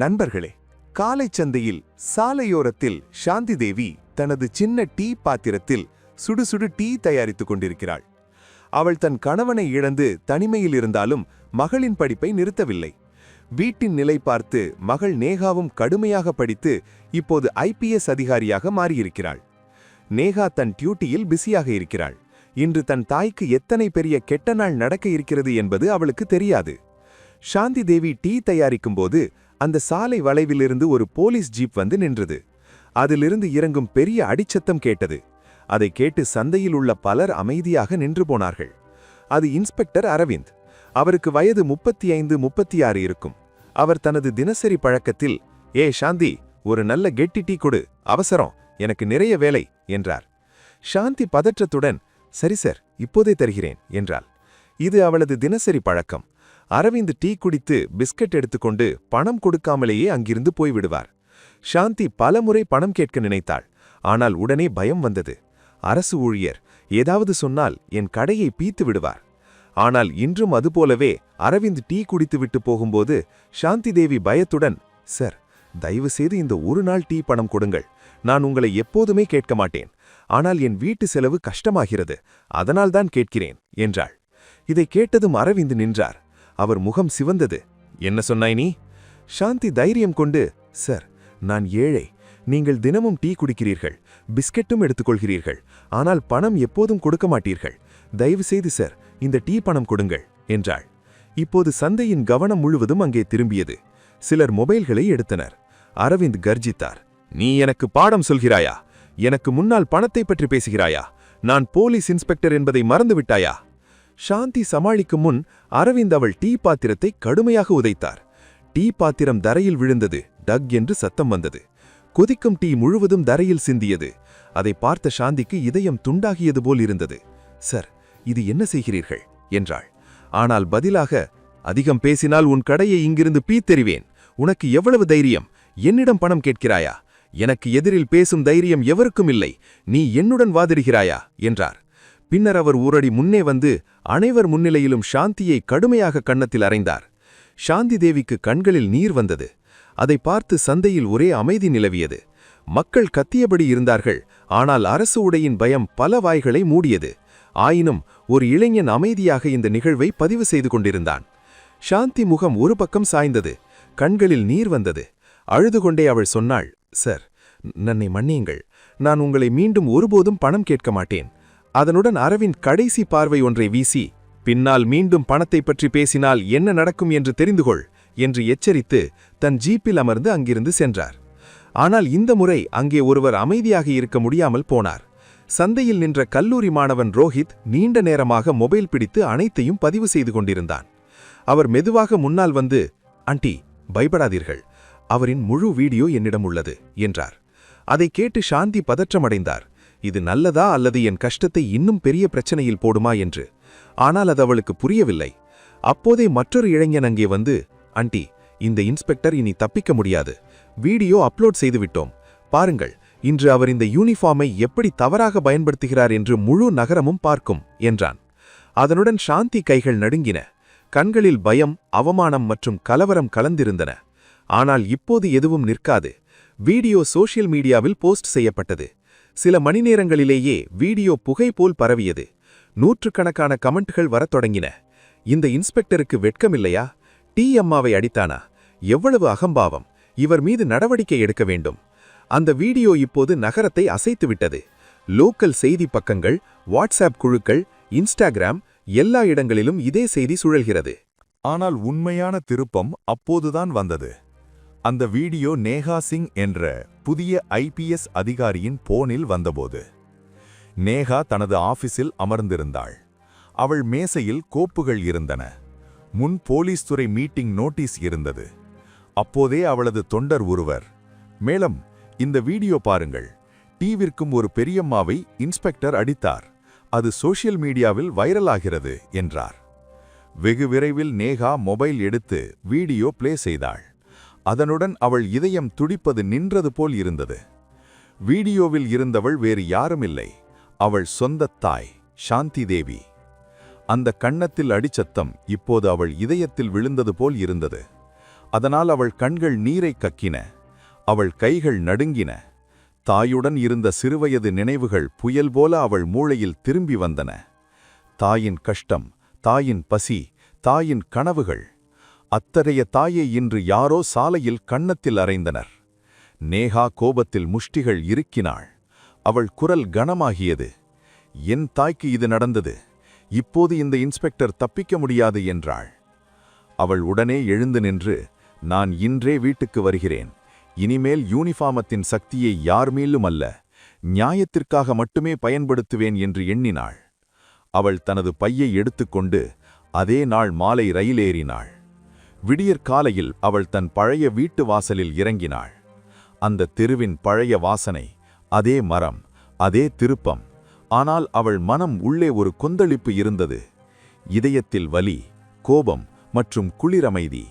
நண்பர்களே காலை சந்தையில் சாலையோரத்தில் சாந்தி தேவி தனது சின்ன டீ பாத்திரத்தில் சுடுசுடு டீ தயாரித்துக் கொண்டிருக்கிறாள். அவள் தன் கணவனை இழந்து தனிமையில் இருந்தாலும் மகளின் படிப்பை நிறுத்தவில்லை. வீட்டின் நிலை பார்த்து மகள் நேகாவும் கடுமையாக படித்து இப்போது ஐபிஎஸ் அதிகாரியாக மாறியிருக்கிறாள். நேகா தன் டியூட்டியில் பிஸியாக இருக்கிறாள். இன்று தன் தாய்க்கு எத்தனை பெரிய கெட்ட நாள் நடக்க இருக்கிறது என்பது அவளுக்கு தெரியாது. சாந்தி தேவி டீ தயாரிக்கும் போது அந்த சாலை வளைவிலிருந்து ஒரு போலீஸ் ஜீப் வந்து நின்றது. அதிலிருந்து இறங்கும் பெரிய அடிச்சத்தம் கேட்டது. அதை கேட்டு சந்தையில் உள்ள பலர் அமைதியாக நின்று போனார்கள். அது இன்ஸ்பெக்டர் அரவிந்த். அவருக்கு வயது முப்பத்தி ஐந்து முப்பத்தி ஆறு இருக்கும். அவர் தனது தினசரி பழக்கத்தில் ஏ சாந்தி ஒரு நல்ல கெட்டி டீ கொடு அவசரம் எனக்கு நிறைய வேலை என்றார். சாந்தி பதற்றத்துடன் சரி சார் இப்போதே தருகிறேன் என்றாள். இது அவளது தினசரி பழக்கம். அரவிந்த் டீ குடித்து பிஸ்கட் எடுத்துக்கொண்டு பணம் கொடுக்காமலேயே அங்கிருந்து போய்விடுவார். சாந்தி பலமுறை பணம் கேட்க நினைத்தாள். ஆனால் உடனே பயம் வந்தது. அரசு ஊழியர் ஏதாவது சொன்னால் என் கடையை பீத்து விடுவார். ஆனால் இன்றும் அதுபோலவே அரவிந்த் டீ குடித்துவிட்டு போகும்போது சாந்தி தேவி பயத்துடன் சார் தயவு செய்து இந்த ஒரு நாள் டீ பணம் கொடுங்கள். நான் உங்களை எப்போதுமே கேட்க மாட்டேன். ஆனால் என் வீட்டு செலவு கஷ்டமாகிறது. அதனால்தான் கேட்கிறேன் என்றாள். இதை கேட்டதும் அரவிந்த் நின்றார். அவர் முகம் சிவந்தது. என்ன சொன்னாய் நீ? சாந்தி தைரியம் கொண்டு சார் நான் ஏழை. நீங்கள் தினமும் டீ குடிக்கிறீர்கள் பிஸ்கெட்டும் எடுத்துக்கொள்கிறீர்கள். ஆனால் பணம் எப்போதும் கொடுக்க மாட்டீர்கள். தயவு செய்து சார் இந்த டீ பணம் கொடுங்கள் என்றாள். இப்போது சந்தையின் கவனம் முழுவதும் அங்கே திரும்பியது. சிலர் மொபைல்களை எடுத்தனர். அரவிந்த் கர்ஜித்தார் நீ எனக்கு பாடம் சொல்கிறாயா? எனக்கு முன்னால் பணத்தை பற்றி பேசுகிறாயா? நான் போலீஸ் இன்ஸ்பெக்டர் என்பதை மறந்துவிட்டாயா? சாந்தி சமாளிக்கும் முன் அரவிந்த் அவள் டீ பாத்திரத்தை கடுமையாக உதைத்தார். டீ பாத்திரம் தரையில் விழுந்தது. டக் என்று சத்தம் வந்தது. கொதிக்கும் டீ முழுவதும் தரையில் சிந்தியது. அதை பார்த்த சாந்திக்கு இதயம் துண்டாகியது போல் இருந்தது. சார் இது என்ன செய்கிறீர்கள்? என்றாள். ஆனால் பதிலாக அதிகம் பேசினால் உன் கடையை இங்கிருந்து பீத்தெறிவேன். உனக்கு எவ்வளவு தைரியம்? என்னிடம் பணம் கேட்கிறாயா? எனக்கு எதிரில் பேசும் தைரியம் எவருக்கும் இல்லை. நீ என்னுடன் வாதிடுகிறாயா? என்றார். பின்னர் அவர் ஊரடி முன்னே வந்து அனைவர் முன்னிலையிலும் சாந்தியை கடுமையாக கன்னத்தில் அறைந்தார் சாந்தி தேவிக்கு கண்களில் நீர் வந்தது. அதை பார்த்து சந்தையில் ஒரே அமைதி நிலவியது. மக்கள் கத்தியபடி இருந்தார்கள். ஆனால் அரசு உடையின் பயம் பல வாய்களை மூடியது. ஆயினும் ஒரு இளைஞன் அமைதியாக இந்த நிகழ்வை பதிவு செய்து கொண்டிருந்தான். சாந்தி முகம் ஒரு பக்கம் சாய்ந்தது. கண்களில் நீர் வந்தது. அழுது கொண்டே அவள் சொன்னாள் சார் நன்னை மன்னியுங்கள். நான் உங்களை மீண்டும் ஒருபோதும் பணம் கேட்க மாட்டேன். அதனுடன் அரவிந்த் கடைசி பார்வை ஒன்றை வீசி பின்னால் மீண்டும் பணத்தை பற்றி பேசினால் என்ன நடக்கும் என்று தெரிந்துகொள் என்று எச்சரித்து தன் ஜீப்பில் அமர்ந்து அங்கிருந்து சென்றார். ஆனால் இந்த முறை அங்கே ஒருவர் அமைதியாக இருக்க முடியாமல் போனார். சந்தையில் நின்ற கல்லூரி மாணவன் ரோஹித் நீண்ட நேரமாக மொபைல் பிடித்து அனைத்தையும் பதிவு செய்து கொண்டிருந்தான். அவர் மெதுவாக முன்னால் வந்து அண்டி பயப்படாதீர்கள். அவரின் முழு வீடியோ என்னிடம் உள்ளது என்றார். அதை கேட்டு சாந்தி பதற்றமடைந்தார். இது நல்லதா அல்லது என் கஷ்டத்தை இன்னும் பெரிய பிரச்சனையில் போடுமா என்று. ஆனால் அது அவளுக்கு புரியவில்லை. அப்போதே மற்றொரு இளைஞன் அங்கே வந்து அண்டி இந்த இன்ஸ்பெக்டர் இனி தப்பிக்க முடியாது. வீடியோ அப்லோட் செய்துவிட்டோம் பாருங்கள் இன்று அவர் இந்த யூனிஃபார்மை எப்படி தவறாக பயன்படுத்துகிறார் என்று முழு நகரமும் பார்க்கும் என்றான். அதனுடன் சாந்தி கைகள் நடுங்கின. கண்களில் பயம் அவமானம் மற்றும் கலவரம் கலந்திருந்தன. ஆனால் இப்போது எதுவும் நிற்காது. வீடியோ சோஷியல் மீடியாவில் போஸ்ட் செய்யப்பட்டது. சில மணி நேரங்களிலேயே வீடியோ புகை போல் பரவியது. நூற்றுக்கணக்கான கமெண்ட்கள் வரத் தொடங்கின. இந்த இன்ஸ்பெக்டருக்கு வெட்கமில்லையா? டி அம்மாவை அடித்தானா? எவ்வளவு அகம்பாவம். இவர் மீது நடவடிக்கை எடுக்க வேண்டும். அந்த வீடியோ இப்போது நகரத்தை அசைத்துவிட்டது. லோக்கல் செய்தி பக்கங்கள் வாட்ஸ்அப் குழுக்கள் இன்ஸ்டாகிராம் எல்லா இடங்களிலும் இதே செய்தி சுழல்கிறது. ஆனால் உண்மையான திருப்பம் அப்போதுதான் வந்தது. அந்த வீடியோ நேஹா சிங் என்ற புதிய ஐபிஎஸ் அதிகாரியின் போனில் வந்தபோது நேகா தனது ஆபீஸில் அமர்ந்திருந்தாள். அவள் மேசையில் கோப்புகள் இருந்தன. முன் போலீஸ் துறை மீட்டிங் நோட்டீஸ் இருந்தது. அப்போதே அவளது தொண்டர் ஒருவர் மேலும் இந்த வீடியோ பாருங்கள். டீவிற்கும் ஒரு பெரியம்மாவை இன்ஸ்பெக்டர் அடித்தார். அது சோஷியல் மீடியாவில் வைரலாகிறது என்றார். வெகு விரைவில் நேகா மொபைல் எடுத்து வீடியோ பிளே செய்தாள். அதனுடன் அவள் இதயம் துடிப்பது நின்றது போல் இருந்தது. வீடியோவில் இருந்தவள் வேறு யாருமில்லை. அவள் சொந்த தாய் சாந்தி தேவி. அந்த கன்னத்தில் அடிச்சத்தம் இப்போது அவள் இதயத்தில் விழுந்தது போல் இருந்தது. அதனால் அவள் கண்கள் நீரை கக்கின. அவள் கைகள் நடுங்கின. தாயுடன் இருந்த சிறுவயது நினைவுகள் புயல் போல அவள் மூளையில் திரும்பி வந்தன. தாயின் கஷ்டம் தாயின் பசி தாயின் கனவுகள். அத்தகைய தாயை இன்று யாரோ சாலையில் கன்னத்தில் அறைந்தனர். நேகா கோபத்தில் முஷ்டிகள் இருக்கினாள் அவள் குரல் கனமாகியது. என் தாய்க்கு இது நடந்தது. இப்போது இந்த இன்ஸ்பெக்டர் தப்பிக்க முடியாது என்றாள். அவள் உடனே எழுந்து நின்று நான் இன்றே வீட்டுக்கு வருகிறேன். இனிமேல் யூனிஃபார்மத்தின் சக்தியை யார் மேலும் அல்ல. நியாயத்திற்காக மட்டுமே பயன்படுத்துவேன் என்று எண்ணினாள். அவள் தனது பையை எடுத்துக்கொண்டு அதே நாள் மாலை ரயிலேறினாள். விடியற் காலையில் அவள் தன் பழைய வீட்டு வாசலில் இறங்கினாள். அந்த தெருவின் பழைய வாசனை அதே மரம் அதே திருப்பம். ஆனால் அவள் மனம் உள்ளே ஒரு கொந்தளிப்பு இருந்தது. இதயத்தில் வலி கோபம் மற்றும் குளிரமைதி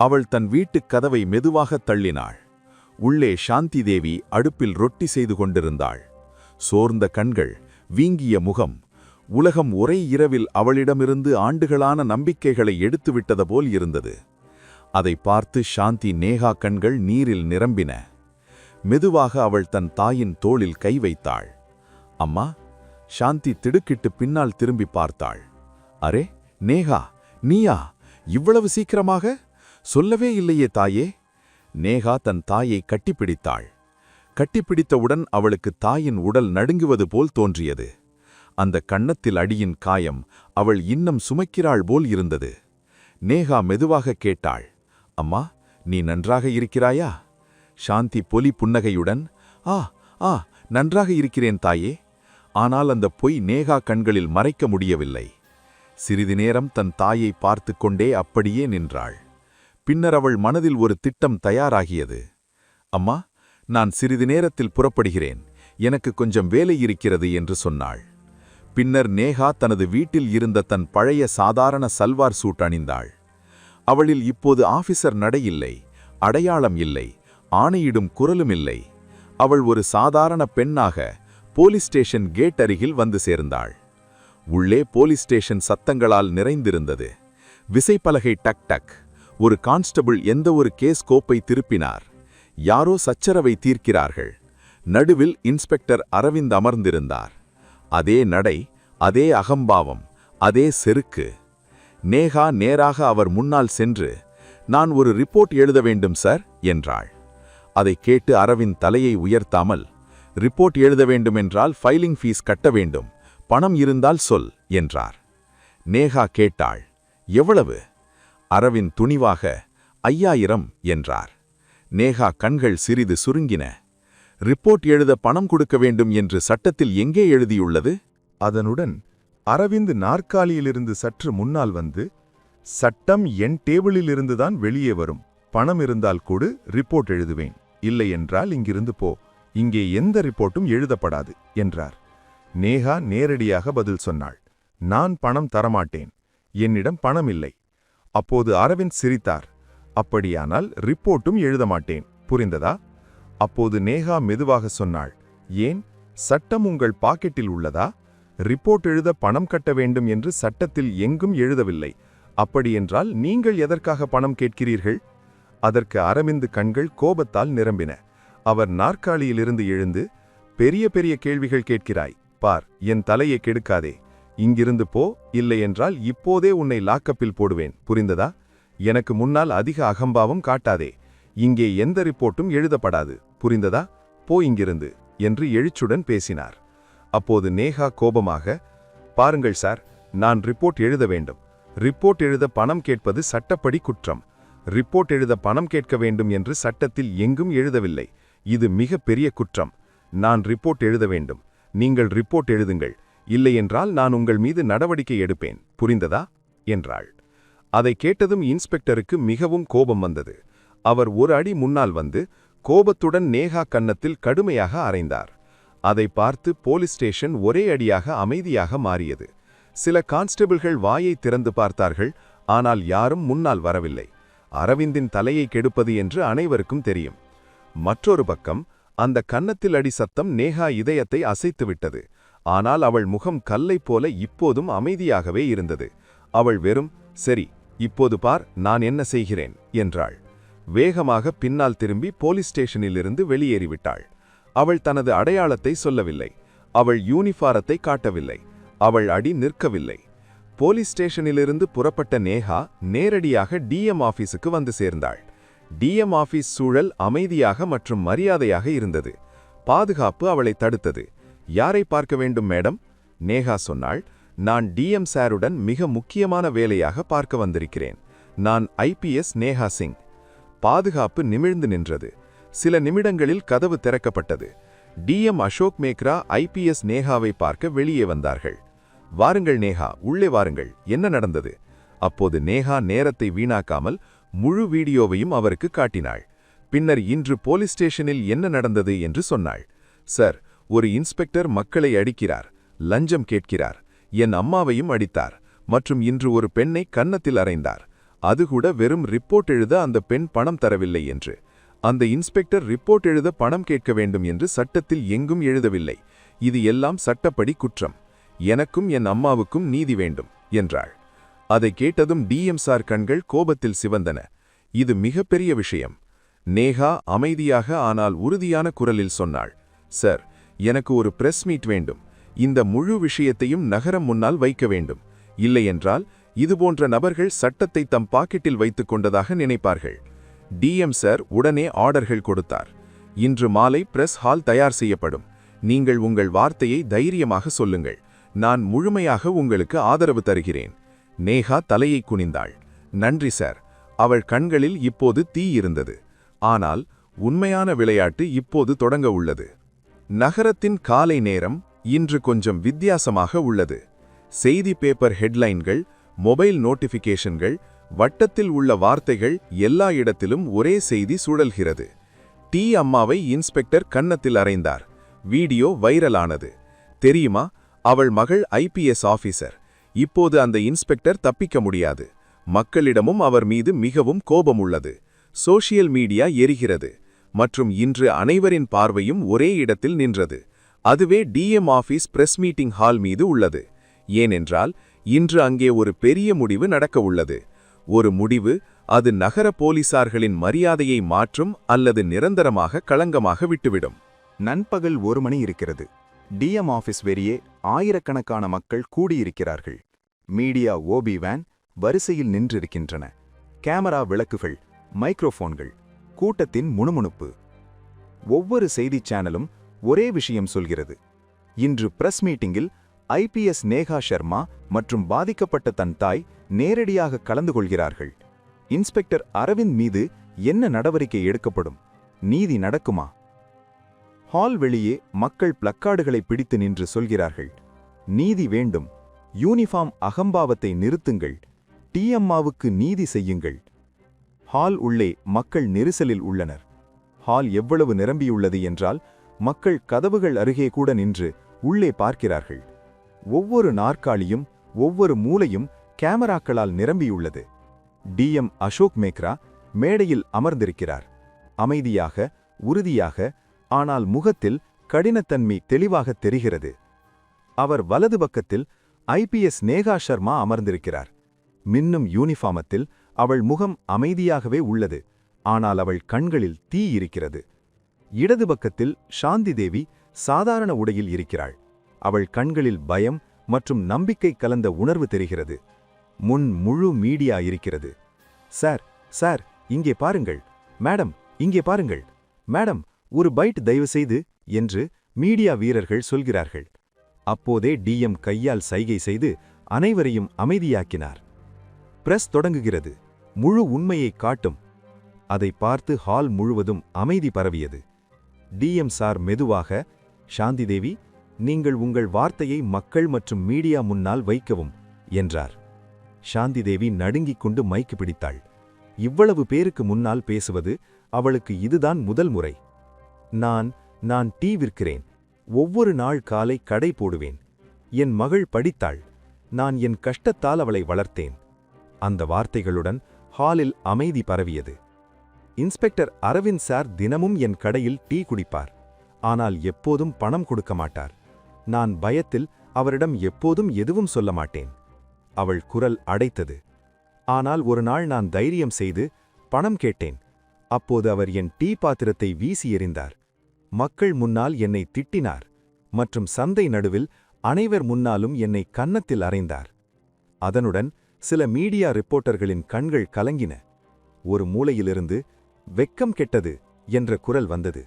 அவள் தன் வீட்டுக் கதவை மெதுவாகத் தள்ளினாள். உள்ளே சாந்தி தேவி அடுப்பில் ரொட்டி செய்து கொண்டிருந்தாள். சோர்ந்த கண்கள் வீங்கிய முகம் உலகம் ஒரே இரவில் அவளிடமிருந்து ஆண்டுகளான நம்பிக்கைகளை எடுத்துவிட்டது போல் இருந்தது. அதை பார்த்து சாந்தி நேகா கண்கள் நீரில் நிரம்பின. மெதுவாக அவள் தன் தாயின் தோளில் கை வைத்தாள். அம்மா சாந்தி திடுக்கிட்டு பின்னால் திரும்பி பார்த்தாள். அரே நேகா நீயா? இவ்வளவு சீக்கிரமாக? சொல்லவே இல்லையே தாயே. நேகா தன் தாயை கட்டிப்பிடித்தாள். கட்டிப்பிடித்தவுடன் அவளுக்கு தாயின் உடல் நடுங்குவது போல் தோன்றியது. அந்த கன்னத்தில் அடியின் காயம் அவள் இன்னும் சுமைக்கிறாள் போல் இருந்தது. நேகா மெதுவாக கேட்டாள் அம்மா நீ நன்றாக இருக்கிறாயா? சாந்தி பொலி புன்னகையுடன் ஆ ஆ நன்றாக இருக்கிறேன் தாயே. ஆனால் அந்த பொய் நேகா கண்களில் மறைக்க முடியவில்லை. சிறிது நேரம் தன் தாயை பார்த்து கொண்டே அப்படியே நின்றாள். பின்னர் அவள் மனதில் ஒரு திட்டம் தயாராகியது அம்மா நான் சிறிது நேரத்தில் புறப்படுகிறேன். எனக்கு கொஞ்சம் வேலை இருக்கிறது என்று சொன்னாள். பின்னர் நேகா தனது வீட்டில் இருந்த தன் பழைய சாதாரண சல்வார் சூட் அணிந்தாள். அவளில் இப்போது ஆபிசர் நடையில்லை அடையாளம் இல்லை ஆணையிடும் குரலும் இல்லை. அவள் ஒரு சாதாரண பெண்ணாக போலீஸ் ஸ்டேஷன் கேட் அருகில் வந்து சேர்ந்தாள். உள்ளே போலீஸ் ஸ்டேஷன் சத்தங்களால் நிறைந்திருந்தது. விசைப்பலகை டக் டக் ஒரு கான்ஸ்டபிள் எந்த ஒரு கேஸ் கோப்பை திருப்பினார். யாரோ சச்சரவை தீர்க்கிறார்கள். நடுவில் இன்ஸ்பெக்டர் அரவிந்த் அமர்ந்திருந்தார். அதே நடை அதே அகம்பாவம் அதே செருக்கு. நேகா நேராக அவர் முன்னால் சென்று நான் ஒரு ரிப்போர்ட் எழுத வேண்டும் சார் என்றாள். அதை கேட்டு அரவிந்த் தலையை உயர்த்தாமல் ரிப்போர்ட் எழுத வேண்டுமென்றால் ஃபைலிங் ஃபீஸ் கட்ட வேண்டும் பணம் இருந்தால் சொல் என்றார். நேகா கேட்டாள் எவ்வளவு? அரவிந்த் துணிவாக ஐயாயிரம் என்றார். நேகா கண்கள் சிறிது சுருங்கின. ரிப்போர்ட் எழுத பணம் கொடுக்க வேண்டும் என்று சட்டத்தில் எங்கே எழுதியுள்ளது? அதனுடன் அரவிந்த் நாற்காலியிலிருந்து சற்று முன்னால் வந்து சட்டம் என் டேபிளிலிருந்துதான் வெளியே வரும். பணம் இருந்தால் கொடு ரிப்போர்ட் எழுதுவேன். இல்லை என்றால் இங்கிருந்து போ. இங்கே எந்த ரிப்போர்ட்டும் எழுதப்படாது என்றார். நேகா நேரடியாக பதில் சொன்னாள். நான் பணம் தரமாட்டேன். என்னிடம் பணம் இல்லை. அப்போது அரவிந்த் சிரித்தார். அப்படியானால் ரிப்போர்ட்டும் எழுத மாட்டேன் புரிந்ததா? அப்போது நேகா மெதுவாக சொன்னாள் ஏன்? சட்டம் உங்கள் பாக்கெட்டில் உள்ளதா? ரிப்போர்ட் எழுத பணம் கட்ட வேண்டும் என்று சட்டத்தில் எங்கும் எழுதவில்லை. அப்படியென்றால் நீங்கள் எதற்காக பணம் கேட்கிறீர்கள்? அதற்கு அரவிந்து கண்கள் கோபத்தால் நிரம்பின. அவர் நாற்காலியிலிருந்து எழுந்து பெரிய பெரிய கேள்விகள் கேட்கிறாய். பார் என் தலையை கெடுக்காதே. இங்கிருந்து போ. இல்லையென்றால் இப்போதே உன்னை லாக்கப்பில் போடுவேன். புரிந்ததா? எனக்கு முன்னால் அதிக அகம்பாவம் காட்டாதே. இங்கே எந்த ரிப்போர்ட்டும் எழுதப்படாது. புரிந்ததா? போ இங்கிருந்து என்று எழுச்சுடன் பேசினார். அப்போது நேகா கோபமாக பாருங்கள் சார் நான் ரிப்போர்ட் எழுத வேண்டும். ரிப்போர்ட் எழுத பணம் கேட்பது சட்டப்படி குற்றம். ரிப்போர்ட் எழுத பணம் கேட்க வேண்டும் என்று சட்டத்தில் எங்கும் எழுதவில்லை. இது மிக பெரிய குற்றம். நான் ரிப்போர்ட் எழுத வேண்டும். நீங்கள் ரிப்போர்ட் எழுதுங்கள். இல்லையென்றால் நான் உங்கள் மீது நடவடிக்கை எடுப்பேன். புரிந்ததா? என்றாள். அதை கேட்டதும் இன்ஸ்பெக்டருக்கு மிகவும் கோபம் வந்தது. அவர் ஒரு அடி முன்னால் வந்து கோபத்துடன் நேகா கன்னத்தில் கடுமையாக அரைந்தார். அதை பார்த்து போலீஸ் ஸ்டேஷன் ஒரே அடியாக அமைதியாக மாறியது. சில கான்ஸ்டபிள்கள் வாயை திறந்து பார்த்தார்கள் ஆனால் யாரும் முன்னால் வரவில்லை. அரவிந்தின் தலையை கெடுப்பது என்று அனைவருக்கும் தெரியும். மற்றொரு பக்கம் அந்த கன்னத்தில் அடி சத்தம் நேகா இதயத்தை அசைத்துவிட்டது. ஆனால் அவள் முகம் கல்லைப் போல இப்போதும் அமைதியாகவே இருந்தது. அவள் வெறும் சரி இப்போது பார் நான் என்ன செய்கிறேன்? என்றாள். வேகமாக பின்னால் திரும்பி போலீஸ் ஸ்டேஷனிலிருந்து வெளியேறிவிட்டாள். அவள் தனது அடையாளத்தை சொல்லவில்லை. அவள் யூனிஃபாரத்தை காட்டவில்லை. அவள் அடி நிற்கவில்லை. போலீஸ் ஸ்டேஷனிலிருந்து புறப்பட்ட நேஹா நேரடியாக டிஎம் ஆபீஸுக்கு வந்து சேர்ந்தாள். டிஎம் ஆபீஸ் சூழல் அமைதியாக மற்றும் மரியாதையாக இருந்தது. பாதுகாப்பு அவளை தடுத்தது. யாரை பார்க்க வேண்டும் மேடம்? நேஹா சொன்னாள். நான் டிஎம் சாருடன் மிக முக்கியமான வேலையாக பார்க்க வந்திருக்கிறேன். நான் ஐபிஎஸ் நேஹா சிங். பாதுகாப்பு நிமிழ்ந்து நின்றது. சில நிமிடங்களில் கதவு திறக்கப்பட்டது. டிஎம் அசோக் மேக்ரா ஐபிஎஸ் நேஹாவை பார்க்க வெளியே வந்தார்கள். வாருங்கள் நேஹா உள்ளே வாருங்கள். என்ன நடந்தது? அப்போது நேஹா நேரத்தை வீணாக்காமல் முழு வீடியோவையும் அவருக்கு காட்டினாள். பின்னர் இன்று போலீஸ் ஸ்டேஷனில் என்ன நடந்தது என்று சொன்னாள். சார் ஒரு இன்ஸ்பெக்டர் மக்களை அடிக்கிறார். லஞ்சம் கேட்கிறார். என் அம்மாவையும் அடித்தார். மற்றும் இன்று ஒரு பெண்ணை கன்னத்தில் அறைந்தார். அது கூட வெறும் ரிப்போர்ட் எழுத அந்த பெண் பணம் தரவில்லை என்று. அந்த இன்ஸ்பெக்டர் ரிப்போர்ட் எழுத பணம் கேட்க வேண்டும் என்று சட்டத்தில் எங்கும் எழுதவில்லை. இது எல்லாம் சட்டப்படி குற்றம். எனக்கும் என் அம்மாவுக்கும் நீதி வேண்டும் என்றாள். அதை கேட்டதும் டிஎம் சார் கண்கள் கோபத்தில் சிவந்தன. இது மிகப்பெரிய விஷயம். நேகா அமைதியாக ஆனால் உறுதியான குரலில் சொன்னாள். சார் எனக்கு ஒரு பிரஸ் மீட் வேண்டும். இந்த முழு விஷயத்தையும் நகரம் முன்னால் வைக்க வேண்டும். இல்லையென்றால் இதுபோன்ற நபர்கள் சட்டத்தை தம் பாக்கெட்டில் வைத்துக் கொண்டதாக நினைப்பார்கள். டிஎம் சார் உடனே ஆர்டர்கள் கொடுத்தார். இன்று மாலை பிரஸ் ஹால் தயார் செய்யப்படும். நீங்கள் உங்கள் வார்த்தையை தைரியமாக சொல்லுங்கள். நான் முழுமையாக உங்களுக்கு ஆதரவு தருகிறேன். நேஹா தலையை குனிந்தாள். நன்றி சார். அவள் கண்களில் இப்போது தீ இருந்தது. ஆனால் உண்மையான விளையாட்டு இப்போது தொடங்க உள்ளது. நகரத்தின் காலை நேரம் இன்று கொஞ்சம் வித்தியாசமாக உள்ளது. செய்தி பேப்பர் ஹெட்லைன்கள் மொபைல் நோட்டிஃபிகேஷன்கள் வட்டத்தில் உள்ள வார்த்தைகள் எல்லா இடத்திலும் ஒரே செய்தி சுழல்கிறது. டி அம்மாவை இன்ஸ்பெக்டர் கன்னத்தில் அறைந்தார். வீடியோ வைரலானது. தெரியுமா? அவள் மகள் ஐபிஎஸ் ஆபீசர் இப்போது அந்த இன்ஸ்பெக்டர் தப்பிக்க முடியாது. மக்களிடமும் அவர் மீது மிகவும் கோபம் உள்ளது சோஷியல் மீடியா எரிகிறது. மற்றும் இன்று அனைவரின் பார்வையும் ஒரே இடத்தில் நின்றது. அதுவே DM office press meeting hall மீது உள்ளது. ஏனென்றால் இன்று அங்கே ஒரு பெரிய முடிவு நடக்க உள்ளது. ஒரு முடிவு அது நகர போலீசார்களின் மரியாதையை மாற்றும் அல்லது நிரந்தரமாக களங்கமாக விட்டுவிடும். நண்பகல் ஒரு மணி இருக்கிறது. டிஎம் ஆபீஸ் வெளியே ஆயிரக்கணக்கான மக்கள் கூடியிருக்கிறார்கள். மீடியா ஓபி வேன் வரிசையில் நின்றிருக்கின்றன. கேமரா விளக்குகள் மைக்ரோஃபோன்கள் கூட்டத்தின் முணுமுணுப்பு. ஒவ்வொரு செய்திச் சேனலும் ஒரே விஷயம் சொல்கிறது. இன்று பிரஸ் மீட்டிங்கில் ஐபிஎஸ் நேகா சர்மா மற்றும் பாதிக்கப்பட்ட தன் தாய் நேரடியாக கலந்து கொள்கிறார்கள். இன்ஸ்பெக்டர் அரவிந்த் மீது என்ன நடவடிக்கை எடுக்கப்படும்? நீதி நடக்குமா? ஹால் வெளியே மக்கள் பிளக்கார்டுகளை பிடித்து நின்று சொல்கிறார்கள். நீதி வேண்டும். யூனிஃபார்ம் அகம்பாவத்தை நிறுத்துங்கள். டிஎம்மாவுக்கு நீதி செய்யுங்கள். ஹால் உள்ளே மக்கள் நெரிசலில் உள்ளனர். ஹால் எவ்வளவு நிரம்பியுள்ளது என்றால் மக்கள் கதவுகள் அருகே கூட நின்று உள்ளே பார்க்கிறார்கள். ஒவ்வொரு நாற்காலியும் ஒவ்வொரு மூலையும் கேமராக்களால் நிரம்பியுள்ளது. டிஎம் அசோக் மேக்ரா மேடையில் அமர்ந்திருக்கிறார். அமைதியாக உறுதியாக ஆனால் முகத்தில் கடினத்தன்மை தெளிவாக தெரிகிறது. அவர் வலது பக்கத்தில் ஐபிஎஸ் நேகா சர்மா அமர்ந்திருக்கிறார். மின்னும் யூனிஃபார்மத்தில் அவள் முகம் அமைதியாகவே உள்ளது. ஆனால் அவள் கண்களில் தீ இருக்கிறது. இடது பக்கத்தில் சாந்தி தேவி சாதாரண உடையில் இருக்கிறாள். அவள் கண்களில் பயம் மற்றும் நம்பிக்கை கலந்த உணர்வு தெரிகிறது. முன் முழு மீடியா இருக்கிறது. சார் சார் இங்கே பாருங்கள். மேடம் இங்கே பாருங்கள். மேடம் ஒரு பைட் தயவு செய்து என்று மீடியா வீரர்கள் சொல்கிறார்கள். அப்போதே டிஎம் கையால் சைகை செய்து அனைவரையும் அமைதியாக்கினார். பிரஸ் தொடங்குகிறது. முழு உண்மையை காட்டும். அதை பார்த்து ஹால் முழுவதும் அமைதி பரவியது. டிஎம் சார் மெதுவாக சாந்தி தேவி நீங்கள் உங்கள் வார்த்தையை மக்கள் மற்றும் மீடியா முன்னால் வைக்கவும் என்றார். சாந்தி தேவி நடுங்கிக் கொண்டு மைக்கு பிடித்தாள். இவ்வளவு பேருக்கு முன்னால் பேசுவது அவளுக்கு இதுதான் முதல் முறை. நான் நான் டீ விற்கிறேன். ஒவ்வொரு நாள் காலை கடை போடுவேன். என் மகள் படித்தாள். நான் என் கஷ்டத்தால் அவளை வளர்த்தேன். அந்த வார்த்தைகளுடன் ஹாலில் அமைதி பரவியது. இன்ஸ்பெக்டர் அரவிந்த் சார் தினமும் என் கடையில் டீ குடிப்பார். ஆனால் எப்போதும் பணம் கொடுக்க மாட்டார். நான் பயத்தில் அவரிடம் எப்போதும் எதுவும் சொல்ல மாட்டேன். அவள் குரல் அடைத்தது. ஆனால் ஒரு நாள் நான் தைரியம் செய்து பணம் கேட்டேன். அப்போது அவர் என் டீ பாத்திரத்தை வீசி எறிந்தார். மக்கள் முன்னால் என்னை திட்டினார். மற்றும் சந்தை நடுவில் அனைவர் முன்னாலும் என்னை கன்னத்தில் அறைந்தார். அதனுடன் சில மீடியா ரிப்போர்ட்டர்களின் கண்கள் கலங்கின. ஒரு மூலையிலிருந்து வெக்கம் கெட்டது என்ற குரல் வந்தது.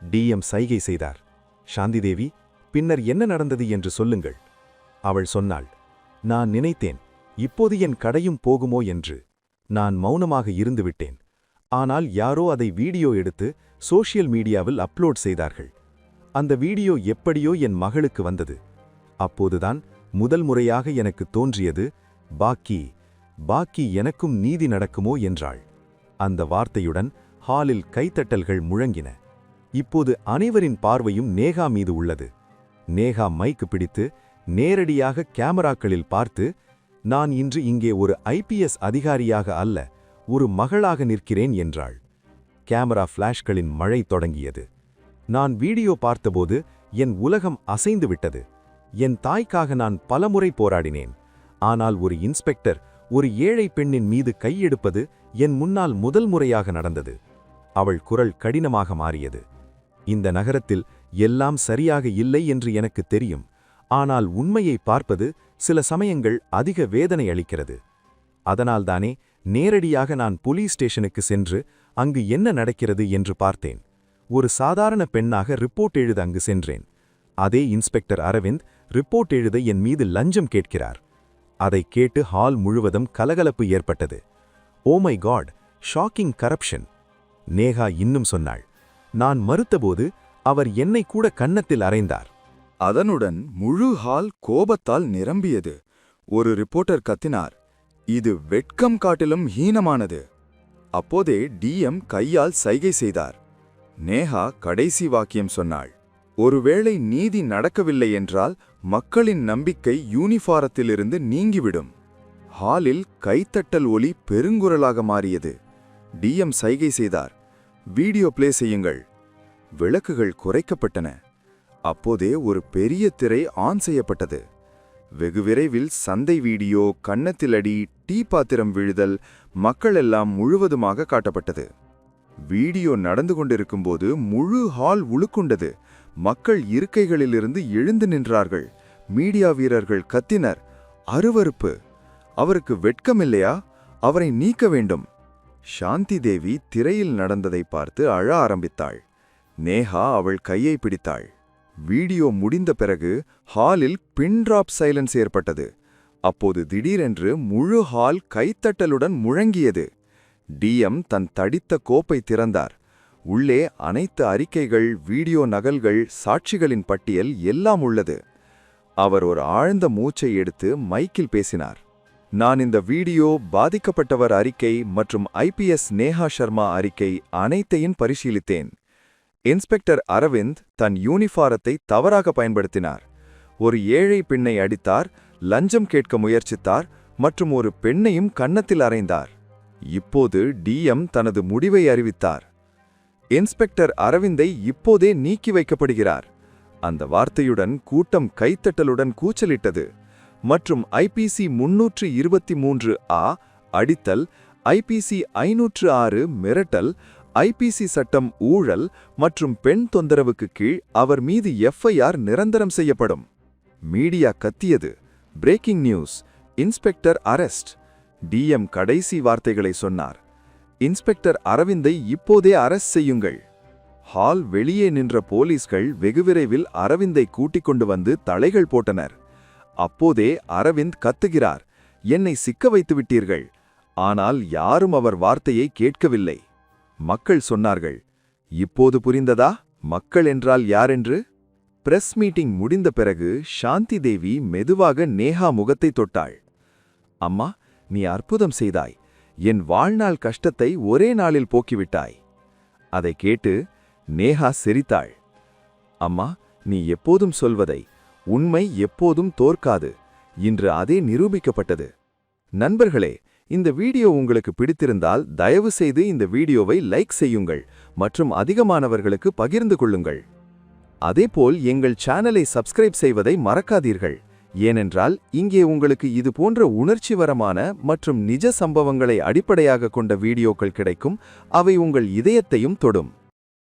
டிஎம் சைகை செய்தார். சாந்திதேவி பின்னர் என்ன நடந்தது என்று சொல்லுங்கள். அவள் சொன்னாள் நான் நினைத்தேன் இப்போது என் கடையும் போகுமோ என்று. நான் மௌனமாக இருந்துவிட்டேன். ஆனால் யாரோ அதை வீடியோ எடுத்து சோஷியல் மீடியாவில் அப்லோட் செய்தார்கள். அந்த வீடியோ எப்படியோ என் மகளுக்கு வந்தது. அப்போதுதான் முதல் முறையாக எனக்கு தோன்றியது பாக்கி பாக்கி எனக்கும் நீதி நடக்குமோ என்றாள். அந்த வார்த்தையுடன் ஹாலில் கைத்தட்டல்கள் முழங்கின. இப்போது அனைவரின் பார்வையும் நேகா மீது உள்ளது. நேகா மைக்கு பிடித்து நேரடியாக கேமராக்களில் பார்த்து நான் இன்று இங்கே ஒரு ஐபிஎஸ் அதிகாரியாக அல்ல ஒரு மகளாக நிற்கிறேன் என்றாள். கேமரா ஃப்ளாஷ்களின் மழை தொடங்கியது. நான் வீடியோ பார்த்தபோது என் உலகம் அசைந்து விட்டது. என் தாய்க்காக நான் பலமுறை போராடினேன். ஆனால் ஒரு இன்ஸ்பெக்டர் ஒரு ஏழை பெண்ணின் மீது கையெடுப்பது என் முன்னால் முதல் முறையாக நடந்தது. அவள் குரல் கடினமாக மாறியது. இந்த நகரத்தில் எல்லாம் சரியாக இல்லை என்று எனக்கு தெரியும். ஆனால் உண்மையை பார்ப்பது சில சமயங்கள் அதிக வேதனை அளிக்கிறது. அதனால்தானே நேரடியாக நான் போலீஸ் ஸ்டேஷனுக்கு சென்று அங்கு என்ன நடக்கிறது என்று பார்த்தேன். ஒரு சாதாரண பெண்ணாக ரிப்போர்ட் எழுத அங்கு சென்றேன். அதே இன்ஸ்பெக்டர் அரவிந்த் ரிப்போர்ட் எழுத என் மீது லஞ்சம் கேட்கிறார். அதை கேட்டு ஹால் முழுவதும் கலகலப்பு ஏற்பட்டது. ஓ my God shocking corruption Neha இன்னும் சொன்னாள். நான் மறுத்தபோது அவர் என்னை கூட கன்னத்தில் அறைந்தார். அதனுடன் முழு ஹால் கோபத்தால் நிரம்பியது. ஒரு ரிப்போர்ட்டர் கத்தினார் இது வெட்கம் காட்டிலும் ஹீனமானது. அப்போதே டிஎம் கையால் சைகை செய்தார். நேஹா கடைசி வாக்கியம் சொன்னாள் ஒருவேளை நீதி நடக்கவில்லை என்றால் மக்களின் நம்பிக்கை யூனிஃபாரத்திலிருந்து நீங்கிவிடும். ஹாலில் கைத்தட்டல் ஒலி பெருங்குரலாக மாறியது. டிஎம் சைகை செய்தார் வீடியோ பிளே செய்யுங்கள். விளக்குகள் குறைக்கப்பட்டன. அப்போதே ஒரு பெரிய திரை ஆன் செய்யப்பட்டது. வெகு விரைவில் சந்தை வீடியோ கன்னத்தில் அடி டீ பாத்திரம் விழுதல் மக்கள் எல்லாம் முழுவதுமாக காட்டப்பட்டது. வீடியோ நடந்து கொண்டிருக்கும்போது முழு ஹால் உழுக்குண்டது மக்கள் இருக்கைகளிலிருந்து எழுந்து நின்றார்கள். மீடியா வீரர்கள் கத்தினர். அருவருப்பு. அவருக்கு வெட்கமில்லையா? அவரை நீக்க வேண்டும். சாந்தி தேவி திரையில் நடந்ததை பார்த்து அழ ஆரம்பித்தாள். நேஹா அவள் கையை பிடித்தாள். வீடியோ முடிந்த பிறகு ஹாலில் பின்ட்ராப் சைலன்ஸ் ஏற்பட்டது. அப்போது திடீரென்று முழு ஹால் கைத்தட்டலுடன் முழங்கியது. டிஎம் தன் தடித்த கோப்பை திறந்தார். உள்ளே அனைத்து அறிக்கைகள் வீடியோ நகல்கள் சாட்சிகளின் பட்டியல் எல்லாம் உள்ளது. அவர் ஒரு ஆழ்ந்த மூச்சை எடுத்து மைக்கில் பேசினார். நான் இந்த வீடியோ பாதிக்கப்பட்டவர் அறிக்கை மற்றும் ஐபிஎஸ் நேஹா சர்மா அறிக்கை அனைத்தையும் பரிசீலித்தேன். இன்ஸ்பெக்டர் அரவிந்த் தன் யூனிஃபாரத்தை தவறாக பயன்படுத்தினார். ஒரு ஏழை பெண்ணை அடித்தார் லஞ்சம் கேட்க முயற்சித்தார் மற்றும் ஒரு பெண்ணையும் கன்னத்தில் அறைந்தார். இப்போது டிஎம் தனது முடிவை அறிவித்தார். இன்ஸ்பெக்டர் அரவிந்தை இப்போதே நீக்கி வைக்கப்படுகிறார். அந்த வார்த்தையுடன் கூட்டம் கைத்தட்டலுடன் கூச்சலிட்டது. மற்றும் ஐபிசி முன்னூற்று இருபத்தி மூன்று ஆ அடித்தல் ஐபிசி ஐநூற்று ஆறு மிரட்டல் ஐபிசி சட்டம் ஊழல் மற்றும் பெண் தொந்தரவுக்கு கீழ் அவர் மீது எஃப்ஐஆர் நிரந்தரம் செய்யப்படும். Media கத்தியது. Breaking news inspector arrest DM கடைசி வார்த்தைகளை சொன்னார். இன்ஸ்பெக்டர் அரவிந்தை இப்போதே அரெஸ்ட் செய்யுங்கள். ஹால் வெளியே நின்ற போலீஸ்கள் வெகுவிரைவில் அரவிந்தை கூட்டிக் கொண்டு வந்து தலைகள் போட்டனர். அப்போதே அரவிந்த் கத்துகிறார். என்னை சிக்க வைத்து விட்டீர்கள். ஆனால் யாரும் அவர் வார்த்தையை கேட்கவில்லை. மக்கள் சொன்னார்கள் இப்போது புரிந்ததா? மக்கள் என்றால் யாரென்று? பிரஸ் மீட்டிங் முடிந்த பிறகு சாந்தி தேவி மெதுவாக நேஹா முகத்தை தொட்டாள். அம்மா நீ அற்புதம் செய்தாய். என் வாழ்நாள் கஷ்டத்தை ஒரே நாளில் போக்கிவிட்டாய். அதை கேட்டு நேஹா சிரித்தாள். அம்மா நீ எப்போதும் சொல்வதை உண்மை எப்போதும் தோற்காது. இன்று அதே நிரூபிக்கப்பட்டது. நண்பர்களே இந்த வீடியோ உங்களுக்கு பிடித்திருந்தால் தயவு செய்து இந்த வீடியோவை லைக் செய்யுங்கள் மற்றும் அதிகமானவர்களுக்கு பகிர்ந்து கொள்ளுங்கள். அதேபோல் எங்கள் சேனலை சப்ஸ்கிரைப் செய்வதை மறக்காதீர்கள். ஏனென்றால் இங்கே உங்களுக்கு இது போன்ற உணர்ச்சிவரமான மற்றும் நிஜ சம்பவங்களை அடிப்படையாக கொண்ட வீடியோக்கள் கிடைக்கும். அவை உங்கள் இதயத்தையும் தொடும்.